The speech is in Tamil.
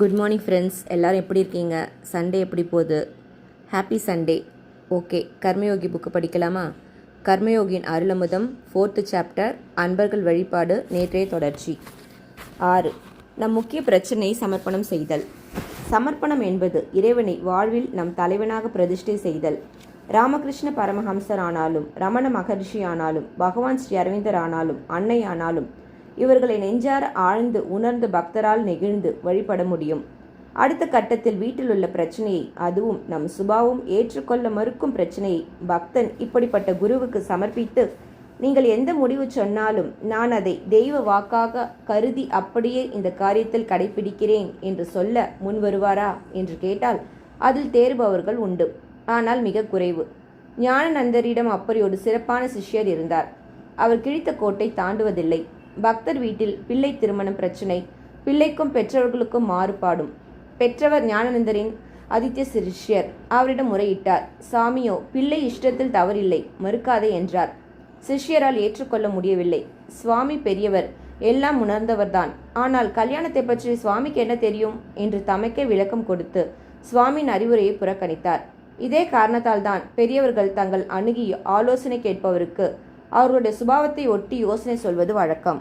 குட் மார்னிங் ஃப்ரெண்ட்ஸ் எல்லோரும் எப்படி இருக்கீங்க? சண்டே எப்படி போகுது? Happy Sunday okay Karmayogi book படிக்கலாமா? கர்மயோகியின் அருளமுதம் ஃபோர்த்து சாப்டர் அன்பர்கள் வழிபாடு நேற்றைய தொடர்ச்சி. ஆறு. நம் முக்கிய பிரச்சனை சமர்ப்பணம் செய்தல். சமர்ப்பணம் என்பது இறைவனை வாழ்வில் நம் தலைவனாக பிரதிஷ்டை செய்தல். ராமகிருஷ்ண பரமஹம்சர் ஆனாலும் ரமண மகர்ஷி ஆனாலும் பகவான் ஸ்ரீ அரவிந்தர் ஆனாலும் அன்னை ஆனாலும் இவர்களை நெஞ்சார ஆழ்ந்து உணர்ந்து பக்தரால் நெகிழ்ந்து வழிபட முடியும். அடுத்த கட்டத்தில் வீட்டில் உள்ள பிரச்சனையை அதுவும் நம் சுபாவும் ஏற்றுக்கொள்ள மறுக்கும் பிரச்சனையை பக்தன் இப்படிப்பட்ட குருவுக்கு சமர்ப்பித்து நீங்கள் எந்த முடிவு சொன்னாலும் நான் அதை தெய்வ வாக்காக கருதி அப்படியே இந்த காரியத்தில் கடைபிடிக்கிறேன் என்று சொல்ல முன் வருவாரா என்று கேட்டால் அதில் தேறுபவர்கள் உண்டு. ஆனால் மிக குறைவு. ஞானநந்தரிடம் அப்படி ஒரு சிறப்பான சிஷ்யர் இருந்தார். அவர் கிழித்த கோட்டை தாண்டுவதில்லை. பக்தர் வீட்டில் பிள்ளை திருமணம் பிரச்சினை. பிள்ளைக்கும் பெற்றவர்களுக்கும் மாறுபாடும். பெற்றவர் ஞானநந்தரின் ஆதித்ய சிஷ்யர் அவரிடம் முறையிட்டார். சாமியோ பிள்ளை இஷ்டத்தில் தவறில்லை மறுக்காதே என்றார். சிஷ்யரால் ஏற்றுக்கொள்ள முடியவில்லை. சுவாமி பெரியவர் எல்லாம் உணர்ந்தவர்தான். ஆனால் கல்யாணத்தை பற்றி சுவாமிக்கு என்ன தெரியும்? என்று தமக்கே விளக்கம் கொடுத்து சுவாமியின் அறிவுரையை புறக்கணித்தார். இதே காரணத்தால் தான் பெரியவர்கள் தங்கள் அணுகி ஆலோசனை கேட்பவருக்கு அவர்களுடைய சுபாவத்தை ஒட்டி யோசனை சொல்வது வழக்கம்.